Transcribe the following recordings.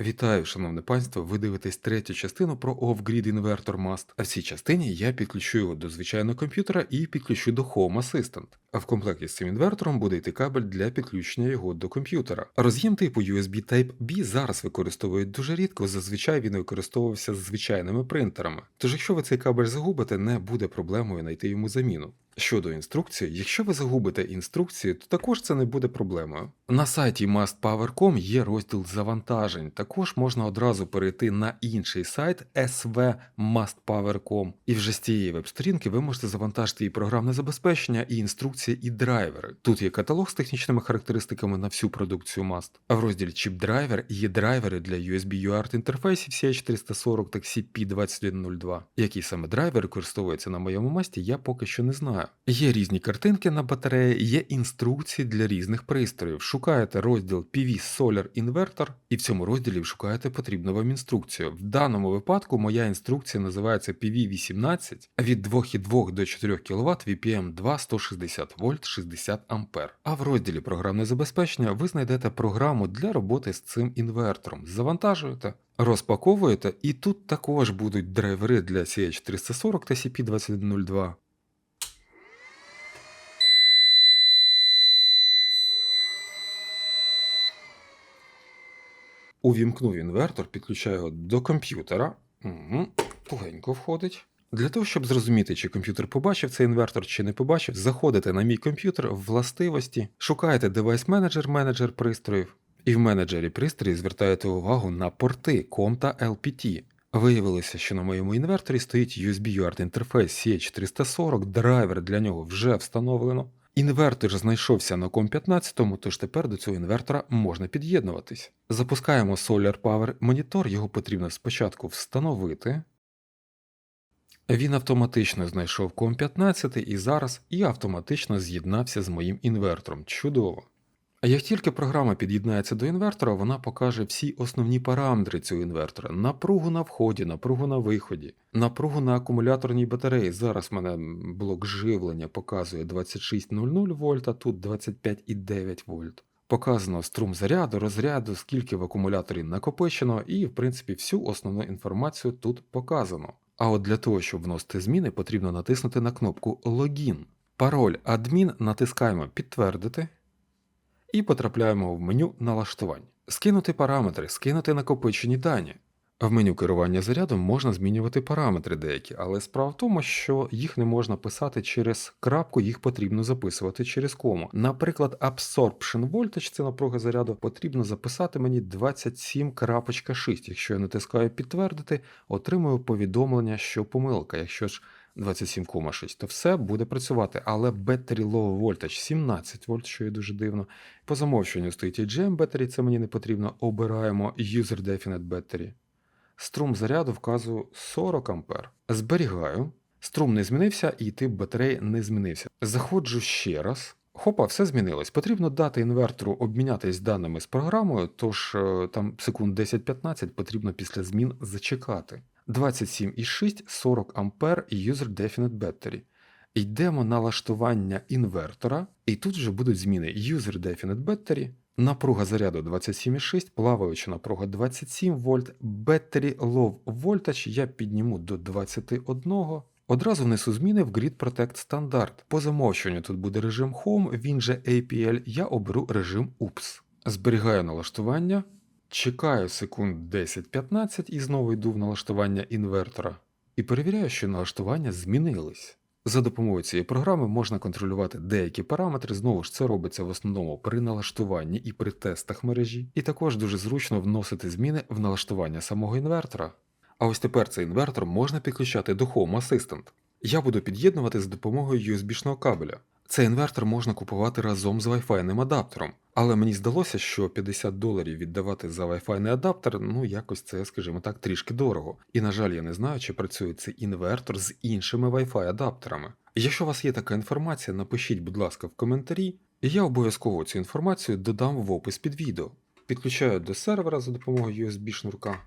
Вітаю, шановне панство! Ви дивитесь третю частину про Off-Grid Inverter Must. А в цій частині я підключу його до звичайного комп'ютера і підключу до Home Assistant. А в комплекті з цим інвертором буде йти кабель для підключення його до комп'ютера. Роз'єм типу USB Type-B зараз використовують дуже рідко, зазвичай він використовувався з звичайними принтерами. Тож, якщо ви цей кабель загубите, не буде проблемою знайти йому заміну. Щодо інструкції, якщо ви загубите інструкції, то також це не буде проблемою. На сайті mustpower.com є розділ завантажень. Також можна одразу перейти на інший сайт svmustpower.com. І вже з цієї веб-сторінки ви можете завантажити і програмне забезпечення, і інструкції, і драйвери. Тут є каталог з технічними характеристиками на всю продукцію Must. А в розділі Chip Driver є драйвери для USB UART інтерфейсів CH440 та CP2102. Які саме драйвери використовуються на моєму масті, я поки що не знаю. Є різні картинки на батареї, є інструкції для різних пристроїв. Шукаєте розділ PV Solar Inverter і в цьому розділі шукаєте потрібну вам інструкцію. В даному випадку моя інструкція називається PV18 від 2,2 до 4 кВт VPM 2 160 вольт 60 А. А в розділі програмне забезпечення ви знайдете програму для роботи з цим інвертором. Завантажуєте. Розпаковуєте, і тут також будуть драйвери для CH340 та CP2102. Увімкнув інвертор, підключаю його до комп'ютера. Угу. Тугенько входить. Для того, щоб зрозуміти, чи комп'ютер побачив цей інвертор, чи не побачив, заходите на мій комп'ютер в властивості, шукаєте девайс менеджер, менеджер пристроїв, і в менеджері пристроїв звертаєте увагу на порти COM та LPT. Виявилося, що на моєму інверторі стоїть USB UART інтерфейс CH340, драйвер для нього вже встановлено. Інвертор знайшовся на ком 15, тож тепер до цього інвертора можна під'єднуватись. Запускаємо Solar Power Monitor, його потрібно спочатку встановити. Він автоматично знайшов ком 15 і зараз і автоматично з'єднався з моїм інвертором. Чудово! Як тільки програма під'єднається до інвертора, вона покаже всі основні параметри цього інвертора: напругу на вході, напругу на виході, напругу на акумуляторній батареї. Зараз в мене блок живлення показує 26,00 вольт, а тут 25,9 вольт. Показано струм заряду, розряду, скільки в акумуляторі накопичено, і, в принципі, всю основну інформацію тут показано. А от для того, щоб вносити зміни, потрібно натиснути на кнопку Логін. Пароль адмін натискаємо Підтвердити і потрапляємо в меню налаштувань. Скинути параметри, скинути накопичені дані. В меню керування зарядом можна змінювати параметри деякі, але справа в тому, що їх не можна писати через крапку, їх потрібно записувати через кому. Наприклад, Absorption Voltage, це напруга заряду, потрібно записати мені 27.6. Якщо я натискаю підтвердити, отримую повідомлення, що помилка. Якщо ж 27,6, то все буде працювати. Але Battery Low Voltage 17 вольт, що є дуже дивно. По замовчуванню стоїть AGM Battery, це мені не потрібно. Обираємо User Definite Battery. Струм заряду вказую 40 А. Зберігаю. Струм не змінився і тип батареї не змінився. Заходжу ще раз. Хопа, все змінилось. Потрібно дати інвертору обмінятись даними з програмою, тож е, там секунд 10-15 потрібно після змін зачекати. 27,6 40 А User Definite Battery. Йдемо на налаштування інвертора, і тут вже будуть зміни User Definite Battery, напруга заряду 27,6, плаваюча напруга 27 вольт, Battery Low Voltage я підніму до 21. Одразу внесу зміни в Grid Protect стандарт. По замовчуванню тут буде режим Home, він же APL, я оберу режим UPS. Зберігаю налаштування. Чекаю секунд 10-15 і знову йду в налаштування інвертора. І перевіряю, що налаштування змінились. За допомогою цієї програми можна контролювати деякі параметри, знову ж це робиться в основному при налаштуванні і при тестах мережі, і також дуже зручно вносити зміни в налаштування самого інвертора. А ось тепер цей інвертор можна підключати до Home Assistant. Я буду під'єднувати за допомогою USB-шного кабеля. Цей інвертор можна купувати разом з Wi-Fi адаптером, але мені здалося, що 50 доларів віддавати за Wi-Fi адаптер, ну якось це, скажімо так, трішки дорого. І на жаль, я не знаю, чи працює цей інвертор з іншими Wi-Fi адаптерами. Якщо у вас є така інформація, напишіть, будь ласка, в коментарі, і я обов'язково цю інформацію додам в опис під відео. Підключаю до сервера за допомогою USB шнурка.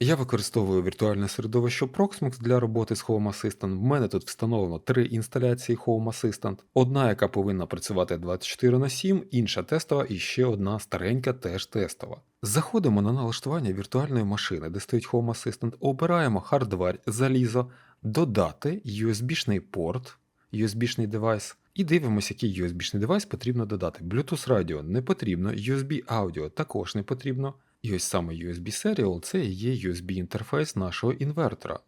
Я використовую віртуальне середовище Proxmox для роботи з Home Assistant. В мене тут встановлено три інсталяції Home Assistant. Одна, яка повинна працювати 24 на 7, інша тестова і ще одна старенька, теж тестова. Заходимо на налаштування віртуальної машини, де стоїть Home Assistant, обираємо хардвер, залізо, додати USB-шний порт, USB-шний девайс. І дивимося, який USB-шний девайс потрібно додати. Bluetooth радіо не потрібно, USB аудіо також не потрібно. І ось саме USB Serial це є USB інтерфейс нашого інвертора.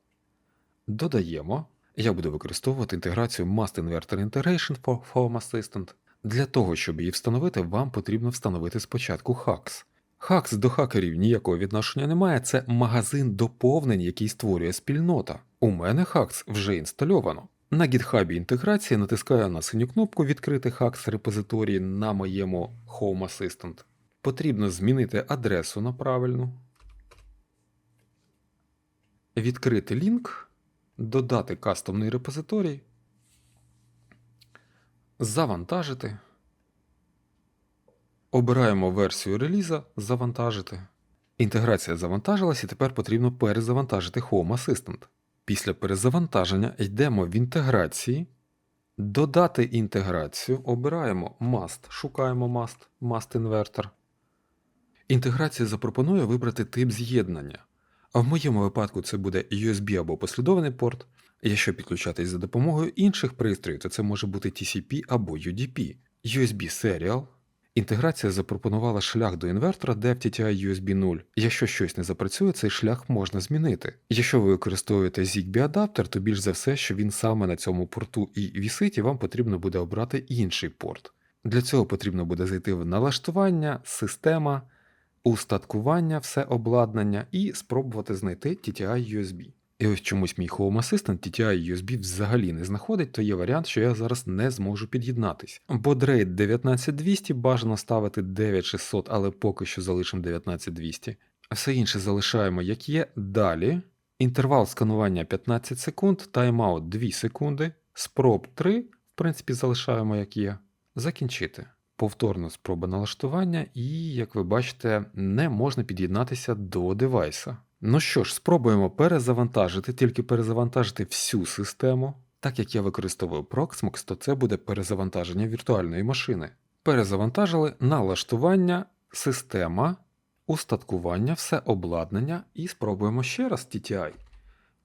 Додаємо. Я буду використовувати інтеграцію Must Inverter Integration for Home Assistant. Для того, щоб її встановити, вам потрібно встановити спочатку Hacks. Hacks до хакерів ніякого відношення немає, це магазин доповнень, який створює спільнота. У мене Hacks вже інстальовано. На GitHub інтеграції натискаю на синю кнопку Відкрити Hacks репозиторії на моєму Home Assistant. Потрібно змінити адресу на правильну, відкрити лінк, додати кастомний репозиторій, завантажити. Обираємо версію реліза Завантажити. Інтеграція завантажилась і тепер потрібно перезавантажити Home Assistant. Після перезавантаження йдемо в інтеграції, додати інтеграцію, обираємо Must, шукаємо Must, Must Inverter. Інтеграція запропонує вибрати тип з'єднання. А в моєму випадку це буде USB або послідовний порт. Якщо підключатись за допомогою інших пристроїв, то це може бути TCP або UDP. USB Serial. Інтеграція запропонувала шлях до інвертора DevTTI USB 0. Якщо щось не запрацює, цей шлях можна змінити. Якщо ви використовуєте ZigBee адаптер, то більш за все, що він саме на цьому порту і вісить, і вам потрібно буде обрати інший порт. Для цього потрібно буде зайти в налаштування, система, устаткування, все обладнання і спробувати знайти TTI USB. І ось чомусь мій Home Assistant TTI USB взагалі не знаходить, то є варіант, що я зараз не зможу під'єднатись. Бодрейт 19200 бажано ставити 9600, але поки що залишимо 19200. Все інше залишаємо як є. Далі. Інтервал сканування 15 секунд, тайм-аут 2 секунди, спроб 3, в принципі, залишаємо як є. Закінчити. Повторна спроба налаштування, і, як ви бачите, не можна під'єднатися до девайса. Ну що ж, спробуємо перезавантажити, тільки перезавантажити всю систему. Так як я використовую Proxmox, то це буде перезавантаження віртуальної машини. Перезавантажили налаштування, система, устаткування, все обладнання і спробуємо ще раз TTI.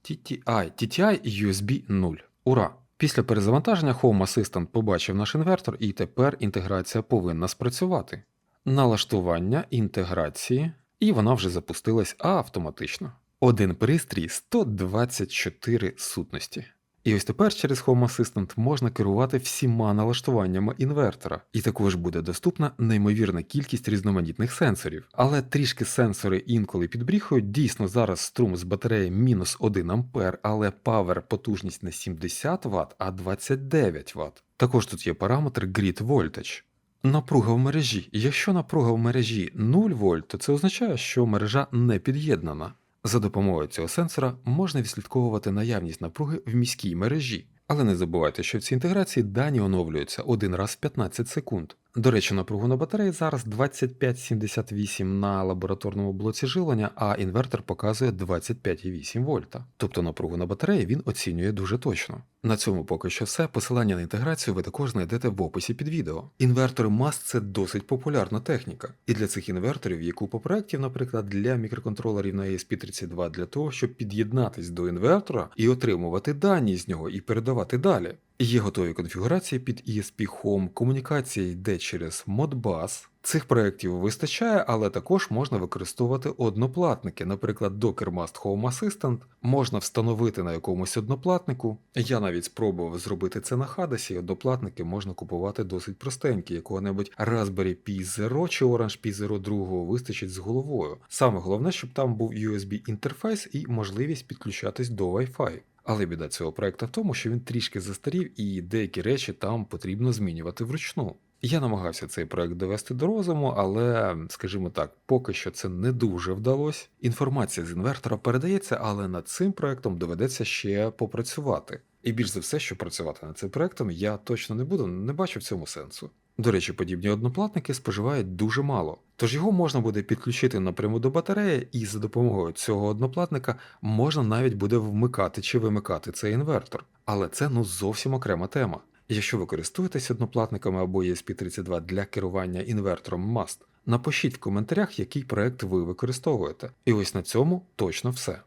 TTI, TTI USB 0. Ура! Після перезавантаження Home Assistant побачив наш інвертор, і тепер інтеграція повинна спрацювати. Налаштування інтеграції, і вона вже запустилась автоматично. Один пристрій 124 сутності. І ось тепер через Home Assistant можна керувати всіма налаштуваннями інвертора, і також буде доступна неймовірна кількість різноманітних сенсорів. Але трішки сенсори інколи підбріхують. Дійсно, зараз струм з батареї мінус 1 А, але павер потужність не 70 Вт, а 29 Вт. Також тут є параметр Grid Voltage. Напруга в мережі. Якщо напруга в мережі 0 вольт, то це означає, що мережа не під'єднана. За допомогою цього сенсора можна відслідковувати наявність напруги в міській мережі. Але не забувайте, що в цій інтеграції дані оновлюються один раз в 15 секунд. До речі, напругу на батареї зараз 2578 на лабораторному блоці жилення, а інвертор показує 25,8 вольта. Тобто напругу на батареї він оцінює дуже точно. На цьому поки що все. Посилання на інтеграцію ви також знайдете в описі під відео. Інвертори MAS – це досить популярна техніка. І для цих інверторів є купа проєктів, наприклад, для мікроконтролерів на ESP32 для того, щоб під'єднатись до інвертора і отримувати дані з нього і передавати далі. Є готові конфігурації під ESP Home, комунікація йде через Modbus. Цих проєктів вистачає, але також можна використовувати одноплатники, наприклад, Docker Must Home Assistant можна встановити на якомусь одноплатнику. Я навіть спробував зробити це на Hades, і одноплатники можна купувати досить простенькі, якого-небудь Raspberry Pi Zero чи Orange Pi Zero 2 вистачить з головою. Саме головне, щоб там був USB інтерфейс і можливість підключатись до Wi-Fi. Але біда цього проекту в тому, що він трішки застарів і деякі речі там потрібно змінювати вручну. Я намагався цей проект довести до розуму, але, скажімо так, поки що це не дуже вдалося. Інформація з інвертора передається, але над цим проектом доведеться ще попрацювати. І більш за все, щоб працювати над цим проектом, я точно не буду, не бачу в цьому сенсу. До речі, подібні одноплатники споживають дуже мало, тож його можна буде підключити напряму до батареї, і за допомогою цього одноплатника можна навіть буде вмикати чи вимикати цей інвертор. Але це ну зовсім окрема тема. Якщо ви користуєтесь одноплатниками або ESP32 для керування інвертором MAST, напишіть в коментарях, який проект ви використовуєте. І ось на цьому точно все.